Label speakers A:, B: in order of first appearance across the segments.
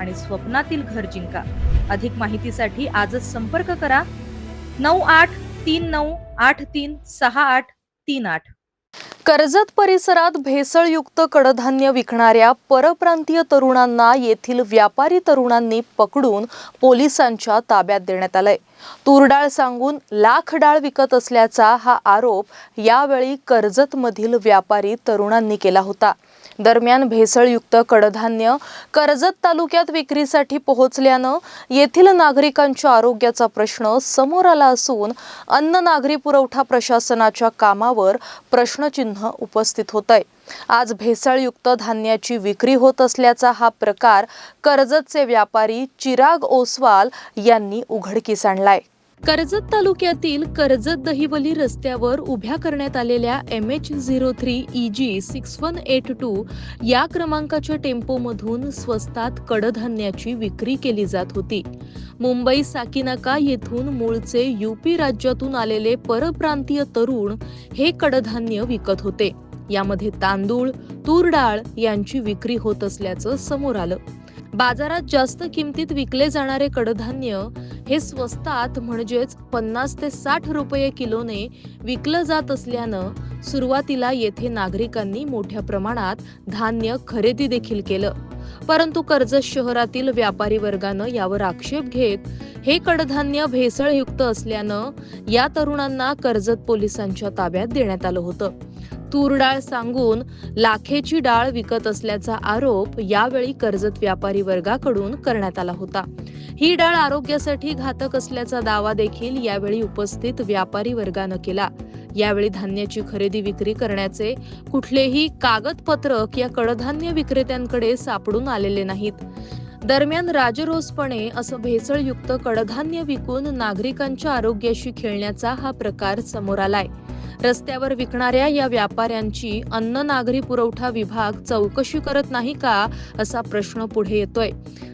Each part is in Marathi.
A: आणि स्वप्नातील घर जिंका. अधिक माहितीसाठी आजच संपर्क करा. नऊ आठ तीन नऊ आठ तीन सहा आठ तीन आठ. कर्जत परिसरात भेसळयुक्त कडधान्य विकणाऱ्या परप्रांतीय तरुणांना येथील व्यापारी तरुणांनी पकडून पोलिसांच्या ताब्यात देण्यात आलंय. तूरडाळ सांगून लाख डाळ विकत असल्याचा हा आरोप यावेळी कर्जतमधील व्यापारी तरुणांनी केला होता. दरम्यान भेसळयुक्त कडधान्य कर्जत तालुक्यात विक्रीसाठी पोहोचल्यानं येथील नागरिकांच्या आरोग्याचा प्रश्न समोर आला असून अन्न नागरी पुरवठा प्रशासनाच्या कामावर प्रश्नचिन्ह उपस्थित होत आहे आज भेसळयुक्त धान्याची विक्री होत असल्याचा हा प्रकार कर्जतचे व्यापारी चिराग ओसवाल यांनी उघडकीस आणलाय. कर्जत तालुक्यातील कर्जत दहिवली रस्त्यावर उभ्या करण्यात आलेल्या M H zero three E G six one eight two या क्रमांकाच्या टेम्पोमधून स्वस्तात कडधान्याची विक्री केली जात होती. मुंबई साकिनाका येथून मूळचे युपी राज्यातून आलेले परप्रांतीय तरुण हे कडधान्य विकत होते. यामध्ये तांदूळ तूर डाळ यांची विक्री होत असल्याचं समोर आलं. बाजारात जास्त किमतीत विकले जाणारे कडधान्य हे स्वस्तात म्हणजेच पन्नास ते साठ रुपये किलोने विकलं जात असल्यानं सुरुवातीला येथे नागरिकांनी मोठ्या प्रमाणात धान्य खरेदी देखील केलं. परंतु कर्जत शहरातील व्यापारी वर्गानं यावर आक्षेप घेत हे कडधान्य भेसळयुक्त असल्यानं या तरुणांना कर्जत पोलिसांच्या ताब्यात देण्यात आलं होतं. तूर डाळ सांगून लाखेची डाळ विकत असल्याचा आरोप यावेळी कर्जत व्यापारी वर्गाकडून करण्यात आला होता. ही डाळ आरोग्यासाठी घातक असल्याचा दावा देखील यावेळी उपस्थित व्यापारी वर्गानं केला. यावेळी धान्याची खरेदी विक्री करण्याचे कुठलेही कागदपत्रक या कडधान्य विक्रेत्यांकडे सापडून आलेले नाहीत. दरम्यान राजरोसपणे असं भेसळयुक्त कडधान्य विकून नागरिकांच्या आरोग्याशी खेळण्याचा हा प्रकार समोर आलाय. रस्त्यावर विकणाऱ्या या व्यापाऱ्यांची अन्न नागरी पुरवठा विभाग चौकशी करत नाही का असा प्रश्न पुढे येतोय.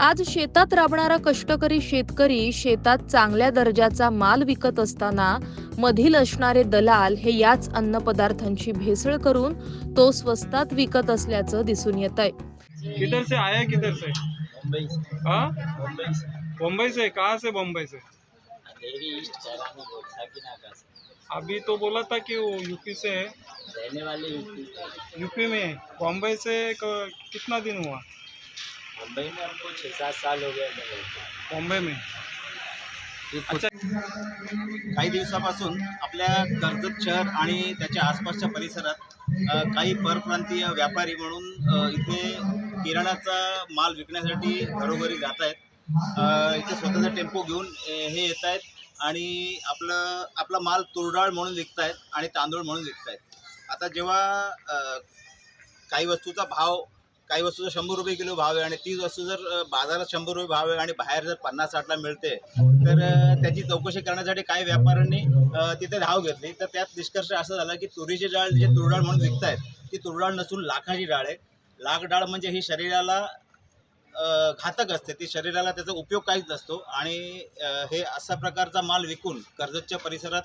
A: आज शेतात राबणारा कष्टकरी शेतकरी शेतात चांगल्या दर्जाचा माल विकत असताना मधील असणारे दलाल हे याच अन्न पदार्थांची भेसळ करून तो स्वस्तात विकत असल्याचं दिसून येत आहे
B: किधर से आया किधर से?
C: मुंबई से. मुंबई से.
B: बम्बई से? कहाँ से बम्बई से? अभी तो बोला था कि वो यूपी से है।
C: रहने वाले यूपी से
B: यूपी में बम्बई से क- कितना दिन हुआ?
C: मुंबई में हमको छः सात साल हो गए। हूँ।
B: बॉम्बे में। अच्छा।
D: काही दिवसापासून आपल्या कर्जत शहर आणि त्याच्या आसपासच्या परिसरात काही परप्रांतीय व्यापारी म्हणून इथे किराणाचा माल विकण्यासाठी घरोघरी जात आहेत. इथे स्वतःचा टेम्पो घेऊन हे येत आहेत. आणि आपलं आपला माल तुरडाळ म्हणून विकतायत आणि तांदूळ म्हणून विकतायत. आता जेव्हा काही वस्तूचा भाव काही वस्तूचा शंभर रुपये किलो भाव आहे आणि तीच वस्तू जर बाजारात शंभर रुपये भाव आहे आणि बाहेर जर पन्नास साठला मिळते तर त्याची चौकशी करण्यासाठी काही व्यापाऱ्यांनी तिथे धाव घेतली. तर त्यात निष्कर्ष असा झाला की तुरीची डाळ जे तुरडाळ म्हणून विकतायत ती तुरडाळ नसून लाखाची डाळ आहे. लाख डाळ म्हणजे ही शरीराला घातक असते. ती शरीराला त्याचा उपयोग काहीच नसतो. आणि हे अशा प्रकारचा माल विकून कर्जतच्या परिसरात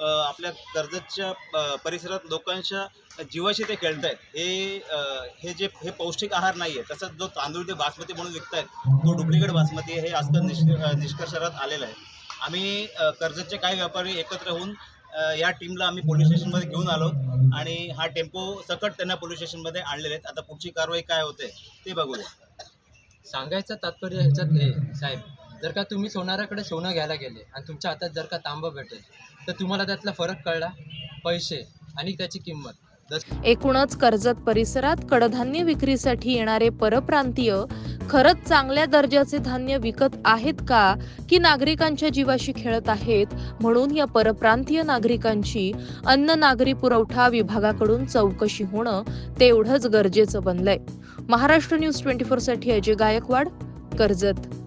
D: आपल्या कर्जतच्या परिसरात लोकांच्या जीवाशी ते खेळत आहेत हे हे जे हे पौष्टिक आहार नाही आहे तसंच जो तांदूळ ते बासमती म्हणून विकतायत तो डुप्लिकेट बासमती आहे हे आजकाल निष्क निष्कर्षात आलेलं आहे. आम्ही कर्जतचे काही व्यापारी एकत्र होऊन या टीमला आम्ही पोलीस स्टेशनमध्ये घेऊन आलो आणि हा टेम्पो सकट त्यांना पोलीस स्टेशनमध्ये आणलेले आहेत. आता पुढची कारवाई काय होते ते बघूया.
E: सांगायचं तात्पर्य ह्याच्यात हे साहेब जर का तुम्ही सोनाराकडे सोनं घ्यायला गेले आणि तुमच्या हातात जर का तांबं भेटेल तर तुम्हाला त्यातला फरक कळला? पैसे आणि त्याची किंमत.
A: एकूणच कर्जत परिसरात कडधान्य विक्रीसाठी येणारे परप्रांतीय खरंच चांगल्या दर्जाचे धान्य विकत आहेत का? की नागरिकांच्या जीवाशी खेळत आहेत? म्हणून या परप्रांतीय नागरिकांची अन्न नागरी पुरवठा विभागाकडून चौकशी होणं तेवढंच गरजेचं बनलंय. महाराष्ट्र न्यूज ट्वेंटी फोरसाठी अजय गायकवाड कर्जत.